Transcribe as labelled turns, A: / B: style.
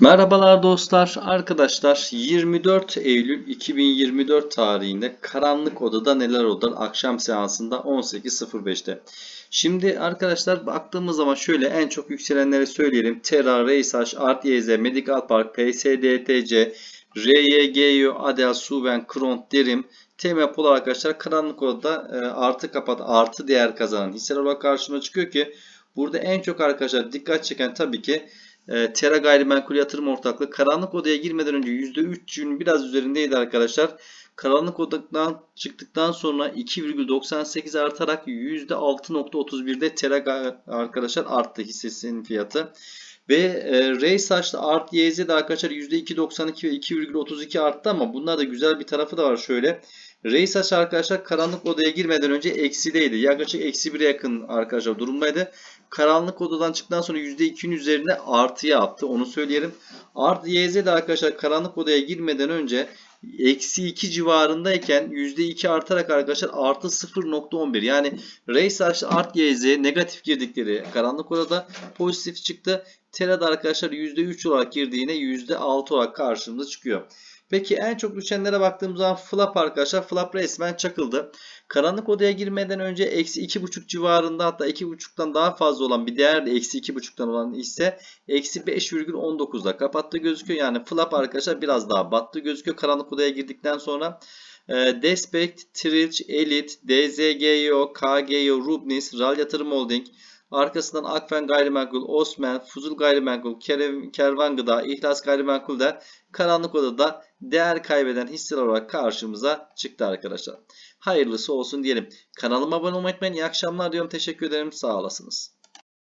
A: Merhabalar dostlar, arkadaşlar 24 Eylül 2024 tarihinde Karanlık Odada neler olur akşam seansında 18.05'te. Şimdi arkadaşlar baktığımız zaman şöyle en çok yükselenleri söyleyelim. Terra, Reysaş, Art YZ, Medical Park, PSDTC, RYGU, Adel, Suven, Kront, Derim, TM Polar arkadaşlar Karanlık Odada e, artı kapat artı değer kazanan hisseler olarak karşıma çıkıyor ki burada en çok arkadaşlar dikkat çeken tabii ki e, Terra Gayrimenkul Yatırım Ortaklığı karanlık odaya girmeden önce %3'ün biraz üzerindeydi arkadaşlar. Karanlık odadan çıktıktan sonra 2,98 artarak %6.31'de Terra Ga- arkadaşlar arttı hissesinin fiyatı. Ve e, Reysaç'ta Art YZ'de arkadaşlar %2.92 ve 2,32 arttı ama bunlar da güzel bir tarafı da var şöyle. Reysaç arkadaşlar karanlık odaya girmeden önce eksideydi. Yaklaşık eksi 1'e yakın arkadaşlar durumdaydı. Karanlık odadan çıktıktan sonra %2'nin üzerine artıya attı. Onu söyleyelim. Art YZ de arkadaşlar karanlık odaya girmeden önce eksi 2 civarındayken %2 artarak arkadaşlar artı 0.11 yani Reysaç Art YZ negatif girdikleri karanlık odada pozitif çıktı. Tera'da arkadaşlar %3 olarak girdiğine %6 olarak karşımıza çıkıyor. Peki en çok düşenlere baktığımız zaman flap arkadaşlar flap resmen çakıldı. Karanlık odaya girmeden önce eksi 2.5 civarında hatta 2.5'tan daha fazla olan bir değer de eksi 2.5'tan olan ise eksi 5,19'da kapattı gözüküyor. Yani flap arkadaşlar biraz daha battı gözüküyor karanlık odaya girdikten sonra. E, Despect, Trilch, Elite, DZGO, KGO, Rubnis, Ral Yatırım Holding, Arkasından Akfen Gayrimenkul, Osman, Fuzul Gayrimenkul, Kerev- Kervan Gıda, İhlas Gayrimenkul de karanlık odada değer kaybeden hisseler olarak karşımıza çıktı arkadaşlar. Hayırlısı olsun diyelim. Kanalıma abone olmayı unutmayın. İyi akşamlar diyorum. Teşekkür ederim. Sağ olasınız.